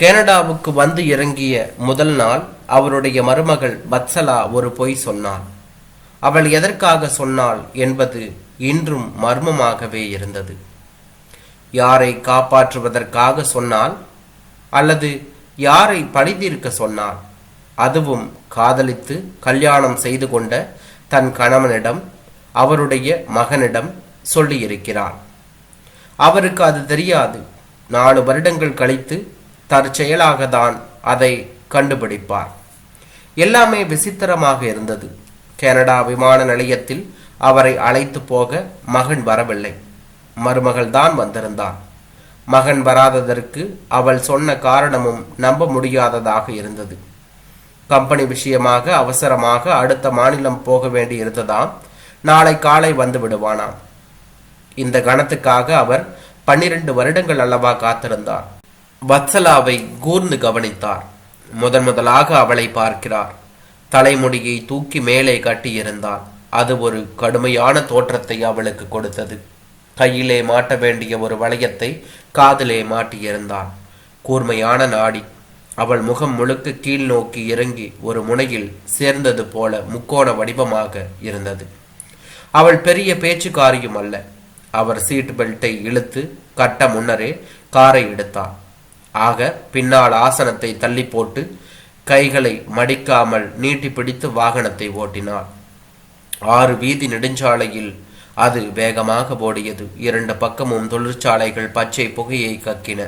கனடாவுக்கு வந்து இறங்கிய முதல் நாள் அவருடைய மருமகள் வத்சலா ஒரு பொய் சொன்னாள். அவள் எதற்காக சொன்னாள் என்பது இன்றும் மர்மமாகவே இருந்தது. யாரை காப்பாற்றுவதற்காக சொன்னால் அல்லது யாரை பழிதீர்க்க சொன்னால் அதுவும் காதலித்து கல்யாணம் செய்து கொண்ட தன் கணவனிடம் அவருடைய மகனிடம் சொல்லியிருக்கிறாள். அவருக்கு அது தெரியாது. நாலு வருடங்கள் கழித்து தற்செயலாக தான் அதை கண்டுபிடிப்பார். எல்லாமே விசித்திரமாக இருந்தது. கனடா விமான நிலையத்தில் அவரை அழைத்து போக மகன் வரவில்லை. மருமகள் தான் வந்திருந்தார் மகன் வராததற்கு அவள் சொன்ன காரணமும் நம்ப முடியாததாக இருந்தது. கம்பெனி விஷயமாக அவசரமாக அடுத்த மாநிலம் போக வேண்டி இருந்ததாம் நாளை காலை வந்து விடுவானாம் இந்த கணத்துக்காக அவர் பன்னிரண்டு வருடங்கள் அல்லவா காத்திருந்தார். வத்சலாவை கூர்ந்து கவனித்தார். முதன் முதலாக அவளை பார்க்கிறார். தலைமுடியை தூக்கி மேலே கட்டியிருந்தாள். அது ஒரு கடுமையான தோற்றத்தை அவளுக்கு கொடுத்தது. கையிலே மாட்ட வேண்டிய ஒரு வளையத்தை காதிலே மாட்டியிருந்தாள். கூர்மையான நாடி. அவள் முகம் முழுக்க கீழ் நோக்கி இறங்கி ஒரு முனையில் சேர்ந்தது போல முக்கோண வடிவமாக இருந்தது. அவள் பெரிய பேச்சுக்காரியும் அல்ல. அவர் சீட் பெல்ட்டை இழுத்து கட்ட முன்னரே காரை எடுத்தார் ஆக பின்னால் ஆசனத்தை தள்ளி போட்டு கைகளை மடிக்காமல் நீட்டி பிடித்து வாகனத்தை ஓட்டினாள். ஆறு வீதி நெடுஞ்சாலையில் அது வேகமாக ஓடியது. இரண்டு பக்கமும் தொழிற்சாலைகள் பச்சை புகையை கக்கின.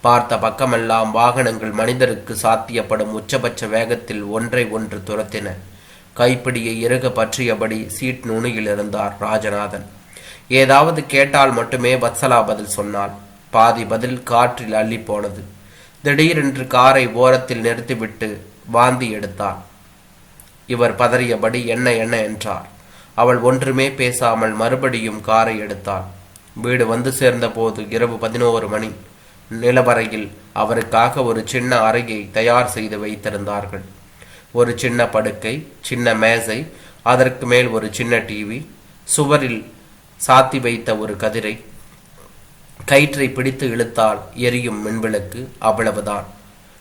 பார்த்த பக்கமெல்லாம் வாகனங்கள் மனிதருக்கு சாத்தியப்படும் உச்சபட்ச வேகத்தில் ஒன்றை ஒன்று துரத்தின. கைப்பிடியை இறுக பற்றியபடி சீட் நுனியில் இருந்தார் ராஜநாதன். ஏதாவது கேட்டால் மட்டுமே வத்சலா பதில் சொன்னாள். பாதி பதில் காற்றில் அள்ளி போனது திடீரென்று காரை ஓரத்தில் நிறுத்திவிட்டு வாந்தி எடுத்தாள் இவர் பதறியபடி என்ன என்ன? என்றார். அவள் ஒன்றுமே பேசாமல் மறுபடியும் காரை எடுத்தாள் வீடு வந்து சேர்ந்தபோது இரவு பதினோரு மணி. நிலவரையில் அவருக்காக ஒரு சின்ன அறையை தயார் செய்து வைத்திருந்தார்கள். ஒரு சின்ன படுக்கை சின்ன மேசை அதற்கு மேல் ஒரு சின்ன டிவி சுவரில் சாத்தி வைத்த ஒரு கதிரை கயிற்றை பிடித்து இழுத்தால் எரியும் மின்விளக்கு அவ்வளவுதான்.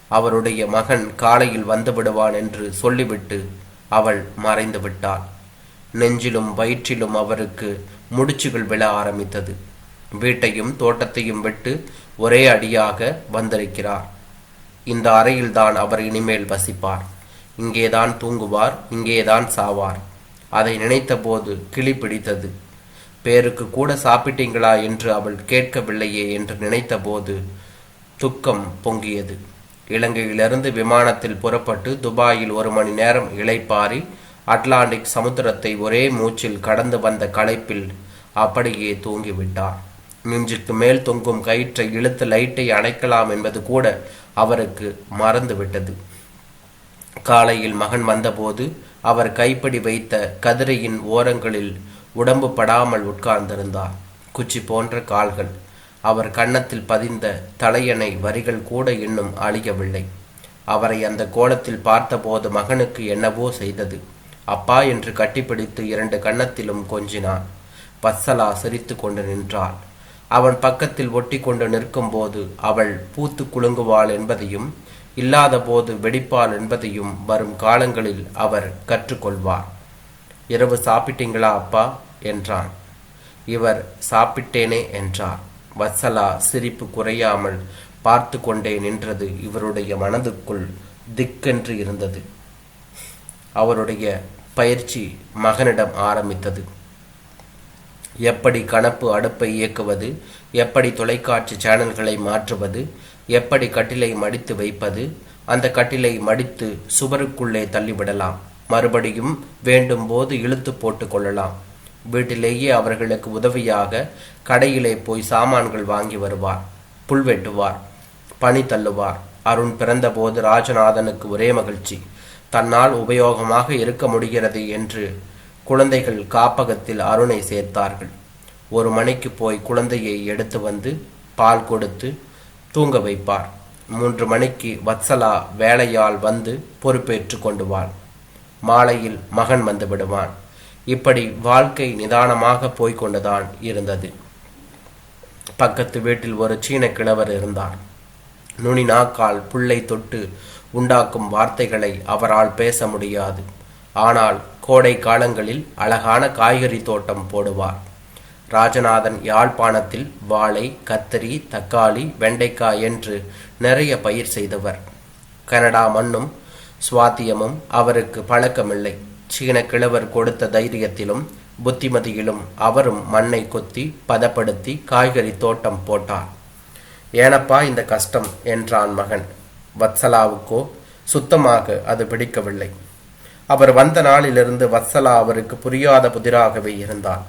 அவருடைய மகன் காலையில் வந்து விடுவான் என்று சொல்லிவிட்டு அவள் மறைந்து விட்டாள். நெஞ்சிலும் வயிற்றிலும் அவருக்கு முடிச்சுகள் விழ ஆரம்பித்தது. வீட்டையும் தோட்டத்தையும் விட்டு ஒரே அடியாக வந்திருக்கிறார். இந்த அறையில்தான் அவர் இனிமேல் வசிப்பார். இங்கேதான் தூங்குவார் இங்கேதான் சாவார். அதை நினைத்தபோது கிளி பிடித்தது. பேருக்கு கூட சாப்பிட்டீங்களா என்று அவள் கேட்கவில்லையே என்று நினைத்தபோது துக்கம் பொங்கியது. இலங்கையிலிருந்து விமானத்தில் புறப்பட்டு துபாயில் ஒரு மணி நேரம் இளைப்பாரி அட்லாண்டிக் சமுத்திரத்தை ஒரே மூச்சில் கடந்து வந்த களைப்பில் அப்படியே தூங்கிவிட்டார். நெஞ்சுக்கு மேல் தொங்கும் கயிற்றை இழுத்து லைட்டை அணைக்கலாம் என்பது கூட அவருக்கு மறந்துவிட்டது. காலையில் மகன் வந்தபோது அவர் கைப்பிடி வைத்த கதிரையின் ஓரங்களில் உடம்பு படாமல் உட்கார்ந்திருந்தார். குச்சி போன்ற கால்கள். அவர் கன்னத்தில் பதிந்த தலையணை வரிகள் கூட இன்னும் அழியவில்லை. அவரை அந்த கோலத்தில் பார்த்தபோது மகனுக்கு என்னவோ செய்தது. அப்பா என்று கட்டிப்பிடித்து இரண்டு கன்னத்திலும் கொஞ்சினான் வத்சலா சிரித்து கொண்டு நின்றாள். அவன் பக்கத்தில் ஒட்டி கொண்டு நிற்கும்போது அவள் பூத்து குலுங்குவாள் என்பதையும் இல்லாத போது வெடிப்பாள் என்பதையும் வரும் காலங்களில் அவர் கற்றுக்கொள்வார். இரவு சாப்பிட்டீங்களா அப்பா? என்றான். இவர் சாப்பிட்டேனே என்றார். வத்சலா சிரிப்பு குறையாமல் பார்த்து கொண்டே நின்றது இவருடைய மனதுக்குள் திக்கென்று இருந்தது. அவருடைய பயிற்சி மகனிடம் ஆரம்பித்தது. எப்படி கணப்பு அடுப்பை இயக்குவது எப்படி தொலைக்காட்சி சேனல்களை மாற்றுவது எப்படி கட்டிலை மடித்து வைப்பது அந்த கட்டிலை மடித்து சுவருக்குள்ளே தள்ளிவிடலாம். மறுபடியும் வேண்டும் போது இழுத்து போட்டு கொள்ளலாம். வீட்டிலேயே அவர்களுக்கு உதவியாக கடையிலே போய் சாமான்கள் வாங்கி வருவார் புல் வெட்டுவார் பனி தள்ளுவார். அருண் பிறந்தபோது ராஜநாதனுக்கு ஒரே மகிழ்ச்சி. தன்னால் உபயோகமாக இருக்க முடிகிறது என்று குழந்தைகள் காப்பகத்தில் அருணை சேர்த்தார்கள். ஒரு மணிக்கு போய் குழந்தையை எடுத்து வந்து பால் கொடுத்து தூங்க வைப்பார். மூன்று மணிக்கு வத்சலா வேலையால் வந்து பொறுப்பேற்று கொண்டுவாள். மாலையில் மகன் வந்து விடுவான். இப்படி வாழ்க்கை நிதானமாக போய்கொண்டுதான் இருந்தது. பக்கத்து வீட்டில் ஒரு சீன கிழவர் இருந்தார். நுனி நாக்கால் புல்லை தொட்டு உண்டாக்கும் வார்த்தைகளை அவரால் பேச முடியாது. ஆனால் கோடை காலங்களில் அழகான காய்கறி தோட்டம் போடுவார். ராஜநாதன் யாழ்ப்பாணத்தில் வாழை கத்தரி தக்காளி வெண்டைக்காய் என்று நிறைய பயிர் செய்தவர். கனடா மண்ணும் சுவாத்தியமும் அவருக்கு பழக்கமில்லை. சீன கிழவர் கொடுத்த தைரியத்திலும் புத்திமதியிலும் அவரும் மண்ணை கொத்தி பதப்படுத்தி காய்கறி தோட்டம் போட்டார். ஏனப்பா இந்த கஷ்டம் என்றான் மகன். வத்சலாவுக்கோ? சுத்தமாக அது பிடிக்கவில்லை. அவர் வந்த நாளிலிருந்து வத்சலா அவருக்கு புரியாத புதிராகவே இருந்தார்.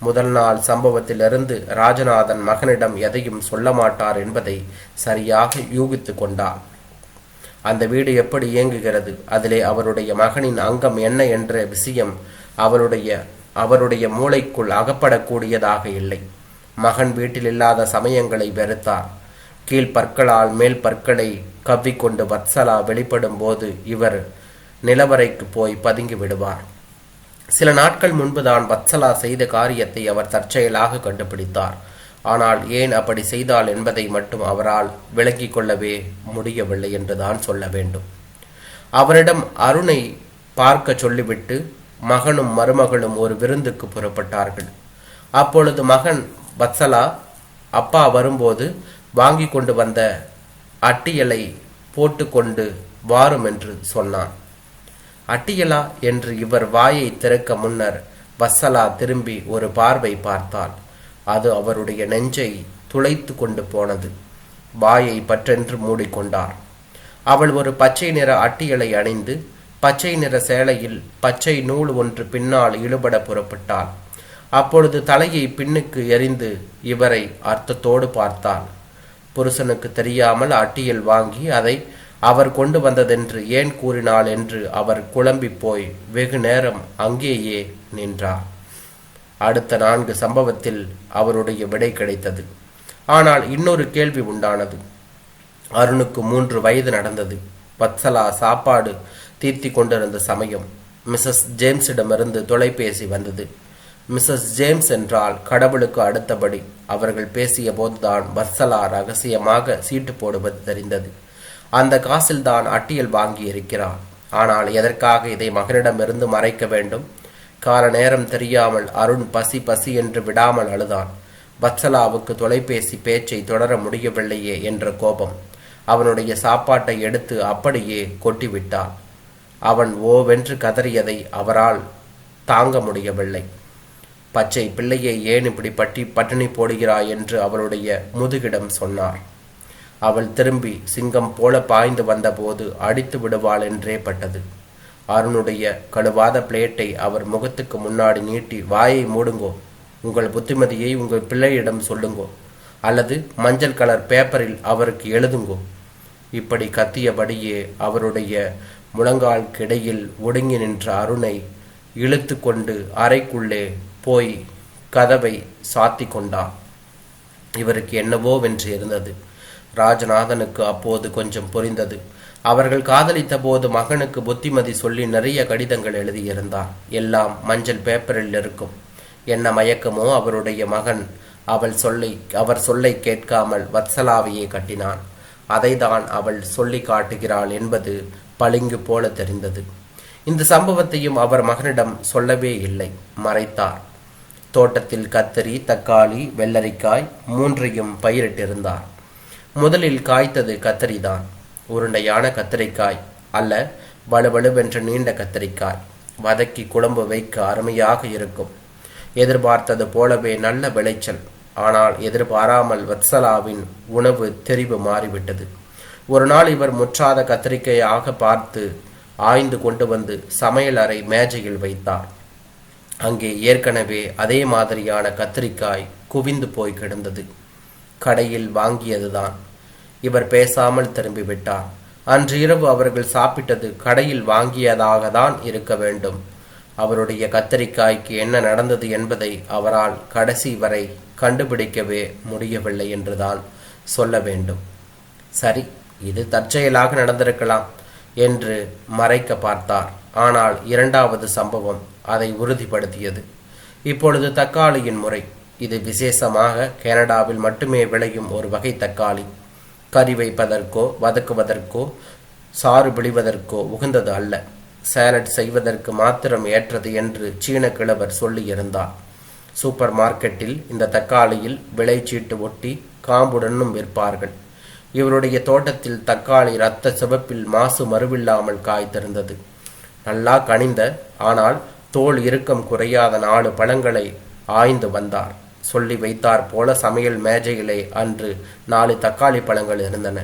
முதல் நாள் சம்பவத்திலிருந்து ராஜநாதன் மகனிடம் எதையும் சொல்ல மாட்டார் என்பதை சரியாக யூகித்து கொண்டார். அந்த வீடு எப்படி இயங்குகிறது? அதிலே அவருடைய மகனின் அங்கம் என்ன என்ற விஷயம் அவருடைய அவருடைய மூளைக்குள் அகப்படக்கூடியதாக இல்லை. மகன் வீட்டில் இல்லாத சமயங்களை வெறுத்தார். கீழ் பற்களால் மேல் பற்களை கவ்விக்கொண்டு வத்சலா வெளிப்படும் போது இவர் நிலவரைக்கு போய் பதுங்கி விடுவார். சில நாட்கள் முன்புதான் வத்சலா செய்த காரியத்தை அவர் தற்செயலாக கண்டுபிடித்தார். ஆனால் ஏன் அப்படி செய்தால் என்பதை மட்டும் அவரால் விளங்கிக் கொள்ளவே முடியவில்லை என்றுதான் சொல்ல வேண்டும். அவரிடம் அருணை பார்க்க சொல்லிவிட்டு மகனும் மருமகளும் ஒரு விருந்துக்கு புறப்பட்டார்கள். அப்பொழுது மகன் வத்சலா அப்பா வரும்போது வாங்கி கொண்டு வந்த அட்டியலை போட்டுக்கொண்டு வாரும் என்று சொன்னான். அட்டியலா என்று இவர் வாயை திறக்க முன்னர் வத்சலா திரும்பி ஒரு பார்வை பார்த்தாள். அது அவருடைய நெஞ்சை துளைத்து கொண்டு போனது. வாயை பற்றென்று மூடிக்கொண்டார். அவள் ஒரு பச்சை நிற அட்டியலை அணிந்து பச்சை நிற சேலையில் பச்சை நூல் ஒன்று பின்னால் இழுபட புறப்பட்டாள். அப்பொழுது தலையை பின்னுக்கு எறிந்து இவரை அர்த்தத்தோடு பார்த்தாள். புருஷனுக்கு தெரியாமல் அட்டியல் வாங்கி அதை அவர் கொண்டு வந்ததென்று ஏன் கூறினாள் என்று அவர் குழம்பி போய் வெகு நேரம் அங்கேயே நின்றார். அடுத்த நான்கு சம்பவத்தில் அவருடைய விடை கிடைத்தது. ஆனால் இன்னொரு கேள்வி உண்டானது. அருணுக்கு மூன்று வயது நடந்தது. பத்சலா சாப்பாடு தீர்த்தி கொண்டிருந்த சமயம் மிஸ்ஸஸ் ஜேம்ஸிடமிருந்து தொலைபேசி வந்தது. மிஸ்ஸஸ் ஜேம்ஸ் என்றால் கடவுளுக்கு அடுத்தபடி அவர்கள் பேசிய போதுதான் வத்சலா ரகசியமாக சீட்டு போடுவது தெரிந்தது. அந்த காசில்தான் அட்டியல் வாங்கி இருக்கிறார் ஆனால் எதற்காக இதை மகனிடமிருந்து மறைக்க வேண்டும்? கால நேரம் தெரியாமல் அருண் பசி பசி என்று விடாமல் அழுதான். வத்சலாவுக்கு தொலைபேசி பேச்சை தொடர முடியவில்லையே என்ற கோபம். அவனுடைய சாப்பாட்டை எடுத்து அப்படியே கொட்டிவிட்டான். அவன் ஓவென்று கதறியதை அவரால் தாங்க முடியவில்லை. பச்சை பிள்ளையை ஏன் இப்படி பட்டி பட்டினி போடுகிறாய் என்று அவளுடைய முதுகிடம் சொன்னார். அவள் திரும்பி சிங்கம் போல பாய்ந்து வந்தபோது அடித்து விடுவாள் என்றே பட்டது. அருணுடைய கழுவாத பிளேட்டை அவர் முகத்துக்கு முன்னாடி நீட்டி வாயை மூடுங்கோ. உங்கள் புத்திமதியை உங்கள் பிள்ளையிடம் சொல்லுங்கோ. அல்லது மஞ்சள் கலர் பேப்பரில் அவருக்கு எழுதுங்கோ. இப்படி கத்தியபடியே அவருடைய முழங்கால் கிடையில் ஒடுங்கி நின்ற அருணை இழுத்து கொண்டு அறைக்குள்ளே போய் கதவை சாத்தி கொண்டான் இவருக்கு என்னவோ வென்று இருந்தது. ராஜநாதனுக்கு அப்போது கொஞ்சம் புரிந்தது. அவர்கள் காதலித்த போது மகனுக்கு புத்திமதி சொல்லி நிறைய கடிதங்கள் எழுதியிருந்தார் எல்லாம் மஞ்சள் பேப்பரில் இருக்கும். என்ன மயக்கமோ அவருடைய மகன் அவள் சொல்லை அவர் சொல்லை கேட்காமல் வத்சலாவையே கட்டினான். அதைதான் அவள் சொல்லி காட்டுகிறாள் என்பது பளிங்கு போல தெரிந்தது. இந்த சம்பவத்தையும் அவர் மகனிடம் சொல்லவே இல்லை. மறைத்தார். தோட்டத்தில் கத்தரி தக்காளி வெள்ளரிக்காய் மூன்றையும் பயிரிட்டிருந்தார். முதலில் காய்த்தது கத்தரிதான். உருண்டையான கத்தரிக்காய் அல்ல வலுவலுவென்ற நீண்ட கத்தரிக்காய். வதக்கி குழம்பு வைக்க அருமையாக இருக்கும். எதிர்பார்த்தது போலவே நல்ல விளைச்சல். ஆனால் எதிர்பாராமல் வத்சலாவின் உணவு தெரிவு மாறிவிட்டது. ஒரு நாள் இவர் முற்றாத கத்திரிக்கையாக பார்த்து ஆய்ந்து கொண்டு வந்து சமையல் அறை மேஜையில் வைத்தார். அங்கே ஏற்கனவே அதே மாதிரியான கத்திரிக்காய் குவிந்து போய் கிடந்தது. கடையில் வாங்கியதுதான். இவர் பேசாமல் திரும்பிவிட்டார். அன்று இரவு அவர்கள் சாப்பிட்டது கடையில் வாங்கியதாக தான் இருக்க வேண்டும். அவருடைய கத்தரிக்காய்க்கு என்ன நடந்தது என்பதை அவரால் கடைசி வரை கண்டுபிடிக்கவே முடியவில்லை என்றுதான் சொல்ல வேண்டும். சரி இது தற்செயலாக நடந்திருக்கலாம் என்று மறைக்க பார்த்தார். ஆனால் இரண்டாவது சம்பவம் அதை உறுதிப்படுத்தியது. இப்பொழுது தக்காளியின் முறை. இது விசேஷமாக கனடாவில் மட்டுமே விளையும் ஒரு வகை தக்காளி. கறி வைப்பதற்கோ வதக்குவதற்கோ சாறு பிழிவதற்கோ உகந்தது அல்ல. சாலட் செய்வதற்கு மாத்திரம் ஏற்றது என்று சீன கிழவர் சொல்லியிருந்தார். சூப்பர் மார்க்கெட்டில் இந்த தக்காளியில் விலைச்சீட்டு ஒட்டி காம்புடனும் விற்பார்கள். இவருடைய தோட்டத்தில் தக்காளி இரத்த சிவப்பில் மாசு மறுவில்லாமல் காய்த்திருந்தது. நல்லா கனிந்த ஆனால் தோல் இறுக்கம் குறையாத நாலு பழங்களை ஆய்ந்து வந்தார். சொல்லி வைத்தார் போல சமையல் மேஜையிலே அன்று நாலு தக்காளி பழங்கள் இருந்தன.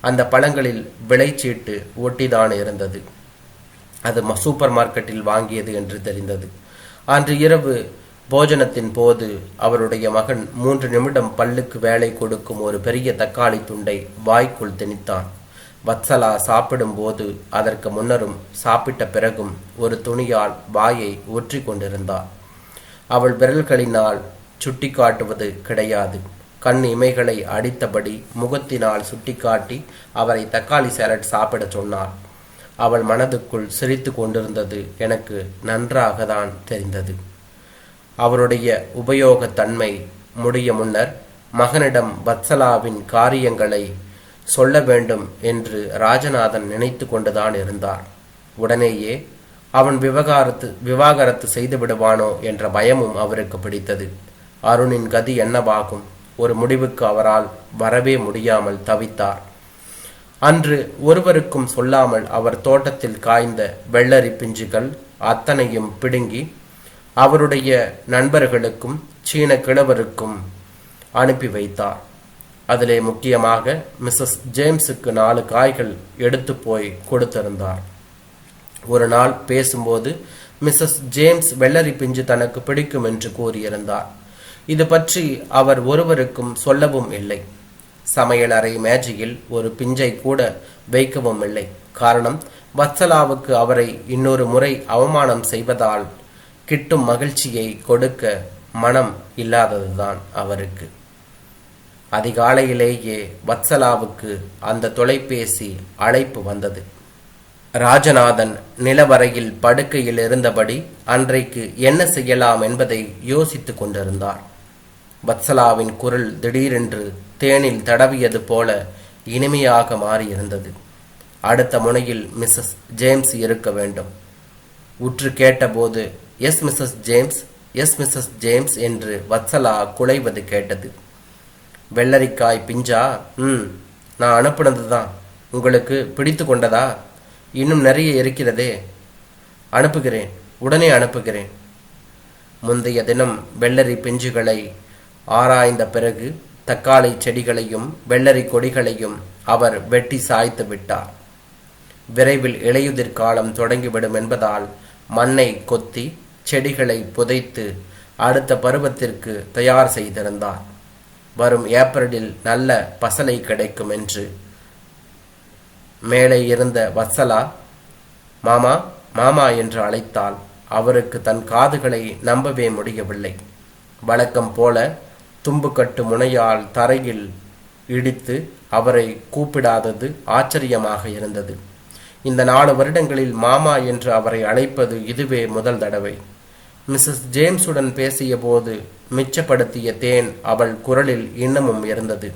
அந்த பழங்களில் விலைச்சீட்டு ஒட்டிதான் இருந்தது. அது ம- சூப்பர் மார்க்கெட்டில் வாங்கியது என்று தெரிந்தது. அன்று இரவு போஜனத்தின் போது அவருடைய மகன் மூன்று நிமிடம் பல்லுக்கு வேலை கொடுக்கும் ஒரு பெரிய தக்காளி துண்டை வாய்க்குள் திணித்தான். வத்சலா சாப்பிடும்போது அதற்கு முன்னரும் சாப்பிட்ட பிறகும் ஒரு துணியால் வாயை ஒற்றி கொண்டிருந்தார் அவள் விரல்களினால் சுட்டிக்காட்டுவது கிடையாது. கண் இமைகளை அடித்தபடி முகத்தினால் சுட்டிக்காட்டி அவரை தக்காளி சாலட் சாப்பிடச் சொன்னார். அவள் மனதுக்குள் சிரித்து கொண்டிருந்தது எனக்கு நன்றாக தான் தெரிந்தது. அவருடைய உபயோகத்தன்மை முடிய முன்னர் மகனிடம் வத்சலாவின் காரியங்களை சொல்ல வேண்டும் என்று ராஜநாதன் நினைத்து கொண்டுதான் இருந்தார். உடனேயே அவன் விவகாரத்து விவாகரத்து செய்து விடுவானோ என்ற பயமும் அவருக்கு பிடித்தது. அருணின் கதி என்னவாகும்? ஒரு முடிவுக்கு அவரால் வரவே முடியாமல் தவித்தார். அன்று ஒருவருக்கும் சொல்லாமல் அவர் தோட்டத்தில் காய்ந்த வெள்ளரி பிஞ்சுகள் அத்தனையும் பிடுங்கி அவருடைய நண்பர்களுக்கும் சீன கிழவருக்கும் அனுப்பி வைத்தார். அதிலே முக்கியமாக மிஸ்ஸஸ் ஜேம்ஸுக்கு நாலு காய்கள் எடுத்து போய் கொடுத்திருந்தார். ஒரு நாள் பேசும்போது மிஸ்ஸஸ் ஜேம்ஸ் வெள்ளரி பிஞ்சு தனக்கு பிடிக்கும் என்று கூறியிருந்தார். இது பற்றி அவர் ஒருவருக்கும் சொல்லவும் இல்லை. சமையலறை மேஜையில் ஒரு பிஞ்சை கூட வைக்கவும் இல்லை. காரணம் வத்சலாவுக்கு அவரை இன்னொரு முறை அவமானம் செய்வதால் கிட்டும் மகிழ்ச்சியை கொடுக்க மனம் இல்லாததுதான் அவருக்கு. அதிகாலையிலேயே வத்சலாவுக்கு அந்த தொலைபேசி அழைப்பு வந்தது. ராஜநாதன் நிலவரையில் படுக்கையில் இருந்தபடி அன்றைக்கு என்ன செய்யலாம் என்பதை யோசித்துக் கொண்டிருந்தார். வத்சலாவின் குரல் திடீரென்று தேனில் தடவியது போல இனிமையாக மாறியிருந்தது. அடுத்த முனையில் மிஸ்ஸஸ் ஜேம்ஸ் இருக்க வேண்டும். உற்று கேட்டபோது yes Mrs James yes Mrs James என்று வத்சலா குலைவது கேட்டது. வெள்ளரிக்காய் பிஞ்சா? ம் நான் அனுப்புனது தான் உங்களுக்கு பிடித்து கொண்டதா? இன்னும் நிறைய இருக்கிறதே. அனுப்புகிறேன் உடனே அனுப்புகிறேன். முந்தைய தினம் வெள்ளரி பிஞ்சுகளை ஆராய்ந்த பிறகு தக்காளி செடிகளையும் வெள்ளரி கொடிகளையும் அவர் வெட்டி சாய்த்து விட்டார். விரைவில் இலையுதிர் காலம் தொடங்கிவிடும் என்பதால் மண்ணை கொத்தி செடிகளை புதைத்து அடுத்த பருவத்திற்கு தயார் செய்திருந்தார். வரும் ஏப்ரலில் நல்ல பசலை கிடைக்கும் என்று. மேலே இருந்த வத்சலா மாமா மாமா என்று அழைத்தால் அவருக்கு தன் காதுகளை நம்பவே முடியவில்லை. வழக்கம் போல தும்புக்கட்டு முனையால் தரையில் இடித்து அவரை கூப்பிடாதது ஆச்சரியமாக இருந்தது. இந்த நாலு வருடங்களில் மாமா என்று அவரை அழைப்பது இதுவே முதல் தடவை. மிஸ்ஸஸ் ஜேம்ஸுடன் பேசிய போது மிச்சப்படுத்திய தேன் அவள் குரலில் இன்னமும் இருந்தது.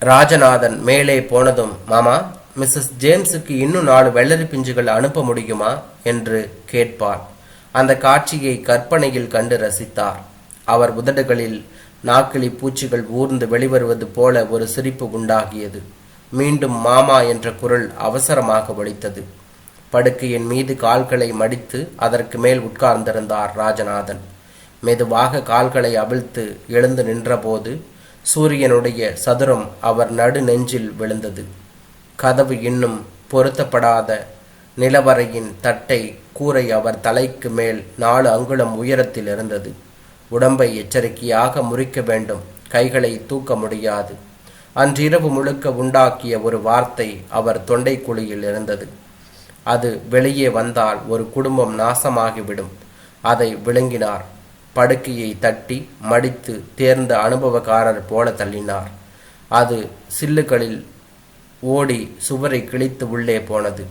ராஜநாதன் மேலே போனதும் மாமா மிஸ்ஸஸ் ஜேம்ஸுக்கு இன்னும் நாலு வெள்ளரி பிஞ்சுகள் அனுப்ப முடியுமா? என்று கேட்பார் அந்த காட்சியை கற்பனையில் கண்டு ரசித்தார். அவர் உதடுகளில் நாக்கிலி பூச்சிகள் ஊர்ந்து வெளிவருவது போல ஒரு சிரிப்பு உண்டாகியது. மீண்டும் மாமா என்ற குரல் அவசரமாக ஒழித்தது படுக்கையின் மீது கால்களை மடித்து அதற்கு மேல் உட்கார்ந்திருந்தார் ராஜநாதன். மெதுவாக கால்களை அவிழ்த்து எழுந்து நின்றபோது சூரியனுடைய சதுரம் அவர் நடு நெஞ்சில் விழுந்தது. கதவு இன்னும் பொருத்தப்படாத நிலவரையின் தட்டை கூரை அவர் தலைக்கு மேல் நாலு அங்குலம் உயரத்தில் இருந்தது. உடம்பை எச்சரிக்கையாக முறிக்க வேண்டும். கைகளை தூக்க முடியாது. அன்றிரவு முழுக்க உண்டாக்கிய ஒரு வார்த்தை அவர் தொண்டை குழியில் இருந்தது. அது வெளியே வந்தால் ஒரு குடும்பம் நாசமாகிவிடும். அதை விழுங்கினார். படுக்கையை தட்டி மடித்து தேர்ந்த அனுபவக்காரர் போல தள்ளினார். அது சில்லுகளில் ஓடி சுவரை கிழித்து உள்ளே போனது.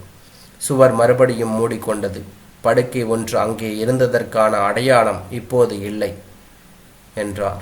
சுவர் மறுபடியும் மூடிக்கொண்டது. படுக்கை ஒன்று அங்கே இருந்ததற்கான அடையாளம் இப்போது இல்லை. என்றார்.